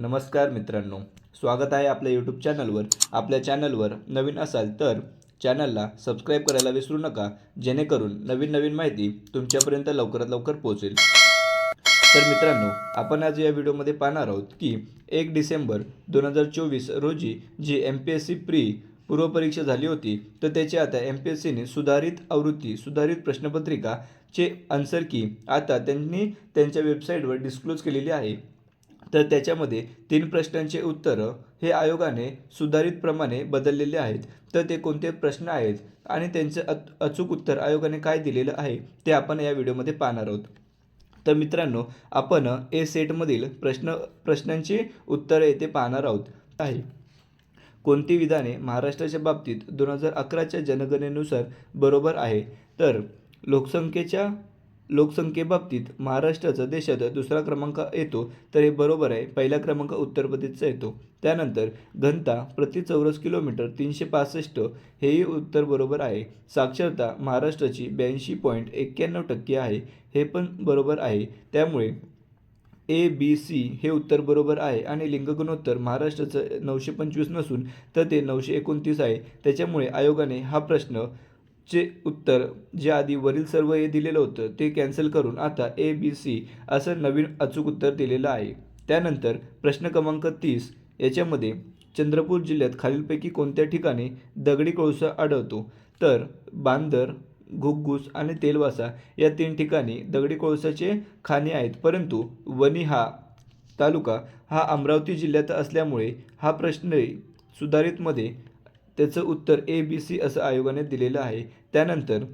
नमस्कार मित्रांनो. स्वागत आहे आपल्या यूट्यूब चॅनलवर आपल्या चॅनलवर नवीन असाल तर चॅनलला सबस्क्राईब करायला विसरू नका जेणेकरून नवीन नवीन माहिती तुमच्यापर्यंत लवकरात लवकर पोहोचेल. तर मित्रांनो आपण आज या व्हिडिओमध्ये पाहणार आहोत की एक डिसेंबर दोन हजार चोवीस रोजी जी M P S C pre पूर्वपरीक्षा झाली होती तर त्याची आता एम पी एस सीने सुधारित आवृत्ती सुधारित प्रश्नपत्रिकाचे आन्सर की आता त्यांनी त्यांच्या वेबसाईटवर डिस्क्लोज केलेली आहे. तर त्याच्यामध्ये तीन प्रश्नांचे उत्तरं हे आयोगाने सुधारितप्रमाणे बदललेले आहेत. तर ते कोणते प्रश्न आहेत आणि त्यांचं अच अचूक उत्तर आयोगाने काय दिलेलं आहे ते आपण या व्हिडिओमध्ये पाहणार आहोत. तर मित्रांनो आपण ए सेटमधील प्रश्न प्रश्नांची उत्तरं येथे पाहणार आहोत. आहे. कोणती विधाने महाराष्ट्राच्या बाबतीत दोन हजार अकराच्या जनगणनेनुसार बरोबर आहे? तर लोकसंख्येच्या लोकसंख्येबाबतीत महाराष्ट्राचा देशात दुसरा क्रमांक येतो तर हे बरोबर आहे पहिला क्रमांक उत्तर प्रदेशचा येतो. त्यानंतर घनता प्रति चौरस किलोमीटर तीनशे पासष्ट हेही उत्तर बरोबर आहे. साक्षरता महाराष्ट्राची ब्याऐंशी पॉईंट एक्क्याण्णव टक्के आहे हे पण बरोबर आहे. त्यामुळे ए बी सी हे उत्तर बरोबर आहे आणि लिंग गुणोत्तर महाराष्ट्राचं नऊशे पंचवीस नसून तर ते नऊशे एकोणतीस आहे. त्याच्यामुळे आयोगाने हा प्रश्न चे उत्तर जे आधी वरील सर्व हे दिलेलं होतं ते कॅन्सल करून आता ए बी सी असं नवीन अचूक उत्तर दिलेलं आहे. त्यानंतर प्रश्न क्रमांक तीस याच्यामध्ये चंद्रपूर जिल्ह्यात खालीलपैकी कोणत्या ठिकाणी दगडी कोळसा आढळतो? तर बांदर घुग्गुस आणि तेलवासा या तीन ठिकाणी दगडी कोळसाचे खाणे आहेत. परंतु वणी हा तालुका हा अमरावती जिल्ह्यात असल्यामुळे हा प्रश्न सुधारितमध्ये त्याचं उत्तर ए बी सी असं आयोगाने दिलेलं आहे. त्यानंतर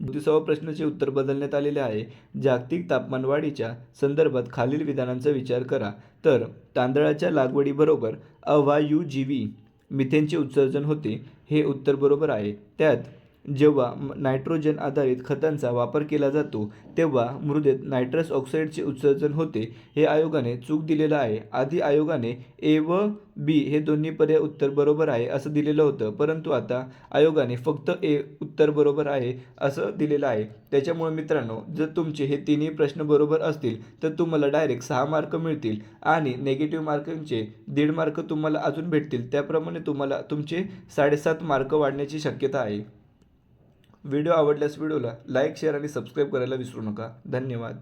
दुसऱ्या प्रश्नाचे उत्तर बदलण्यात आलेले आहे. जागतिक तापमानवाढीच्या संदर्भात खालील विधानांचा विचार करा. तर तांदळाच्या लागवडीबरोबर अवायुजीवी मिथेनचे उत्सर्जन होते. हे उत्तर बरोबर आहे. त्यात जेव्हा म- नायट्रोजन आधारित खतांचा वापर केला जातो तेव्हा मृदेत नायट्रस ऑक्साईडचे उत्सर्जन होते हे आयोगाने चूक दिलेलं आहे. आधी आयोगाने ए व बी हे दोन्ही पर्याय उत्तर बरोबर आहे असं दिलेलं होतं परंतु आता आयोगाने फक्त ए उत्तर बरोबर आहे असं दिलेलं आहे. त्याच्यामुळे मित्रांनो जर तुमचे हे तिन्ही प्रश्न बरोबर असतील तर तुम्हाला डायरेक्ट सहा मार्क मिळतील आणि नेगेटिव्ह मार्कांचे दीड मार्क तुम्हाला अजून भेटतील. त्याप्रमाणे तुम्हाला तुमचे साडेसात मार्क वाढण्याची शक्यता आहे. व्हिडिओ आवडल्यास व्हिडिओला लाईक शेअर आणि सबस्क्राईब करायला विसरू नका. धन्यवाद.